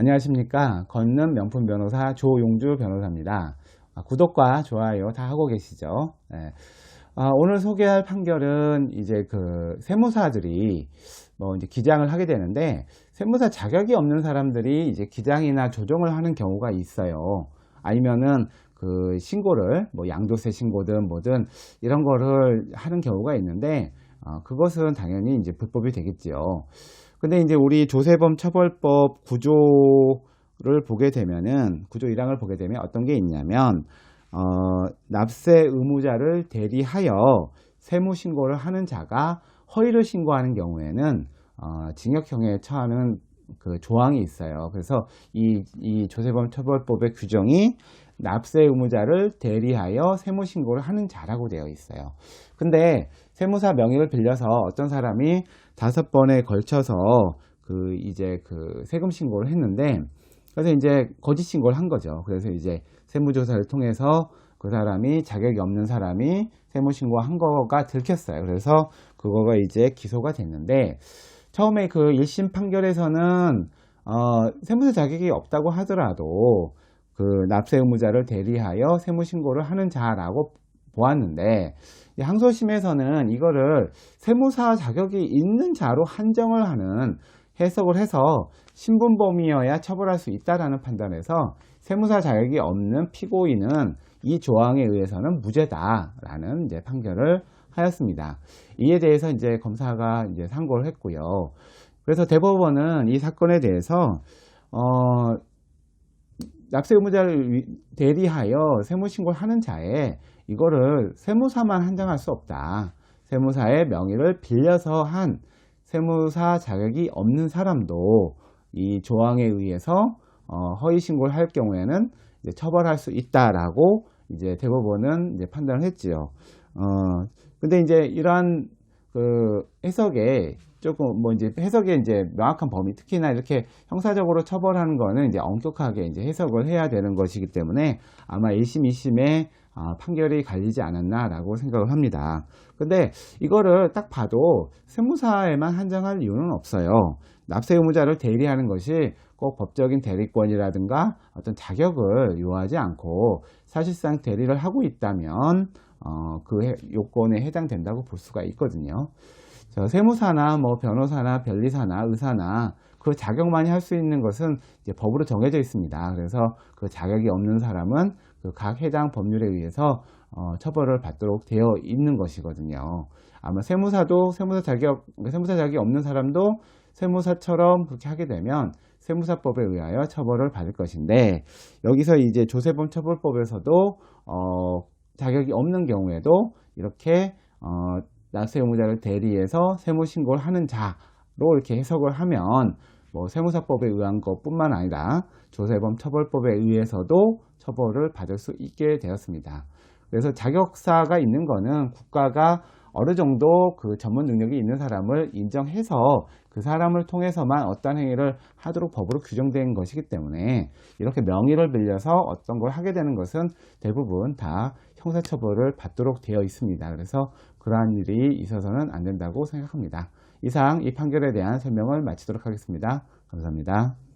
안녕하십니까 건능 명품 변호사 조용주 변호사입니다 아, 구독과 좋아요 다 하고 계시죠 네. 아, 오늘 소개할 판결은 이제 그 세무사들이 뭐 이제 기장을 하게 되는데 세무사 자격이 없는 사람들이 이제 기장이나 조정을 하는 경우가 있어요 아니면은 그 신고를 뭐 양도세 신고든 뭐든 이런 거를 하는 경우가 있는데 어, 그것은 당연히 이제 불법이 되겠지요. 근데 이제 우리 조세범 처벌법 구조를 보게 되면은 구조 1항을 보게 되면 어떤 게 있냐면 어, 납세 의무자를 대리하여 세무 신고를 하는 자가 허위를 신고하는 경우에는 어, 징역형에 처하는 그 조항이 있어요. 그래서 이, 이 조세범 처벌법의 규정이 납세 의무자를 대리하여 세무 신고를 하는 자라고 되어 있어요. 근데 세무사 명의를 빌려서 어떤 사람이 다섯 번에 걸쳐서 그 이제 그 세금 신고를 했는데 그래서 이제 거짓 신고를 한 거죠. 그래서 이제 세무조사를 통해서 그 사람이 자격이 없는 사람이 세무 신고한 거가 들켰어요. 그래서 그거가 이제 기소가 됐는데 처음에 그 1심 판결에서는 어, 세무사 자격이 없다고 하더라도 그 납세 의무자를 대리하여 세무 신고를 하는 자라고 보았는데 항소심에서는 이거를 세무사 자격이 있는 자로 한정을 하는 해석을 해서 신분범이어야 처벌할 수 있다라는 판단에서 세무사 자격이 없는 피고인은 이 조항에 의해서는 무죄다라는 이제 판결을 하였습니다. 이에 대해서 이제 검사가 이제 상고를 했고요. 그래서 대법원은 이 사건에 대해서 어, 납세 의무자를 대리하여 세무 신고를 하는 자에 이거를 세무사만 한정할 수 없다. 세무사의 명의를 빌려서 한 세무사 자격이 없는 사람도 이 조항에 의해서 어, 허위 신고를 할 경우에는 처벌할 수 있다라고 이제 대법원은 이제 판단을 했지요. 어, 근데 이제 이러한 그 해석에 조금 뭐 이제 해석에 이제 명확한 범위 특히나 이렇게 형사적으로 처벌하는 거는 이제 엄격하게 이제 해석을 해야 되는 것이기 때문에 아마 1심, 2심에 아, 판결이 갈리지 않았나라고 생각을 합니다. 근데 이거를 딱 봐도 세무사에만 한정할 이유는 없어요. 납세 의무자를 대리하는 것이 꼭 법적인 대리권이라든가 어떤 자격을 요하지 않고 사실상 대리를 하고 있다면 어, 그 요건에 해당된다고 볼 수가 있거든요. 저 세무사나 뭐 변호사나 변리사나 의사나 그 자격만이 할 수 있는 것은 이제 법으로 정해져 있습니다. 그래서 그 자격이 없는 사람은 그 각 해당 법률에 의해서 어, 처벌을 받도록 되어 있는 것이거든요. 아마 세무사도 세무사 자격 세무사 자격이 없는 사람도 세무사처럼 그렇게 하게 되면 세무사법에 의하여 처벌을 받을 것인데 여기서 이제 조세범 처벌법에서도 어, 자격이 없는 경우에도 이렇게 어, 납세 의무자를 대리해서 세무 신고를 하는 자로 이렇게 해석을 하면 뭐 세무사법에 의한 것뿐만 아니라 조세범 처벌법에 의해서도 처벌을 받을 수 있게 되었습니다. 그래서 자격사가 있는 거는 국가가 어느 정도 그 전문 능력이 있는 사람을 인정해서 그 사람을 통해서만 어떤 행위를 하도록 법으로 규정된 것이기 때문에 이렇게 명의를 빌려서 어떤 걸 하게 되는 것은 대부분 다 형사처벌을 받도록 되어 있습니다. 그래서 그러한 일이 있어서는 안 된다고 생각합니다. 이상 이 판결에 대한 설명을 마치도록 하겠습니다. 감사합니다.